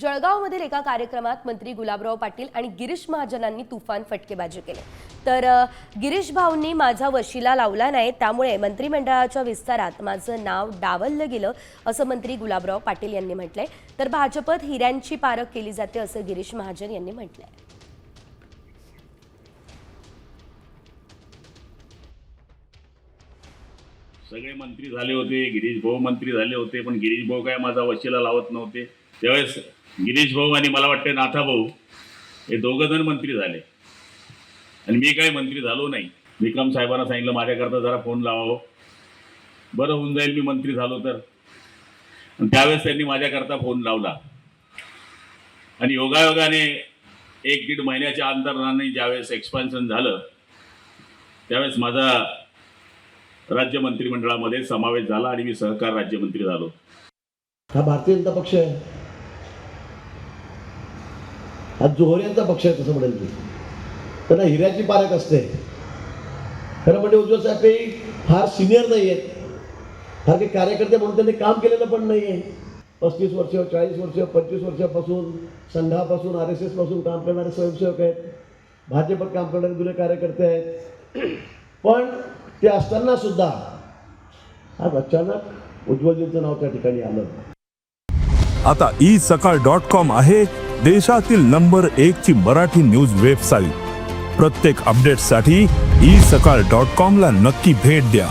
जळगावमधील एका कार्यक्रमात मंत्री गुलाबराव पाटील आणि गिरीश महाजनांनी तुफान फटकेबाजी केले. तर गिरीश भाऊंनी माझा वशिला लावला नाही त्यामुळे मंत्रिमंडळाच्या विस्तारात माझं नाव डावललं गेलं असं मंत्री गुलाबराव पाटील यांनी म्हटलंय. तर भाजपत हिऱ्यांची पारख केली जाते असं गिरीश महाजन यांनी म्हटलंय. सगळे मंत्री झाले होते गिरीश भाऊ मंत्री झाले होते पण गिरीश भाऊ काय माझा वशिला लावत नव्हते. त्यावेळेस गिरीश भाऊ आणि मला वाटते नाथा भाऊ हे दोघं जण मंत्री झाले. आणि मी काय मंत्री झालो नाही. विक्रम साहेबांना सांगितलं माझ्याकरता जरा फोन लावावं. बरं होऊन जाईल मी मंत्री झालो तर. त्यावेळेस त्यांनी माझ्याकरता फोन लावला. आणि योगायोगाने एक दीड महिन्याच्या अंतराने ज्यावेळेस एक्सपान्शन झालं त्यावेळेस माझा राज्य मंत्रिमंडळामध्ये समावेश झाला आणि मी सहकार राज्यमंत्री झालो. हा भारतीय जनता पक्ष आहे. हा जोहर यांचा पक्ष आहे तसं म्हणेल मी त्यांना हिऱ्याची पारख असते. खरं म्हणजे उज्ज्वल साहेब काही फार सिनियर नाही आहेत. फार काही कार्यकर्ते म्हणून त्यांनी काम केलेलं पण नाही आहे. पस्तीस वर्ष चाळीस वर्ष पंचवीस वर्षापासून संघापासून आर एस एसपासून काम करणारे स्वयंसेवक आहेत. भाजपत काम करणारे जुने कार्यकर्ते आहेत. पण ते असताना सुद्धा आज अचानक उज्ज्वलजींचं नाव त्या ठिकाणी आलं. आता ई सकाळ डॉट कॉम आहे देशातील नंबर एक ची मराठी न्यूज वेबसाईट. प्रत्येक अपडेटसाठी ई सकाळ डॉट कॉम ला नक्की भेट द्या.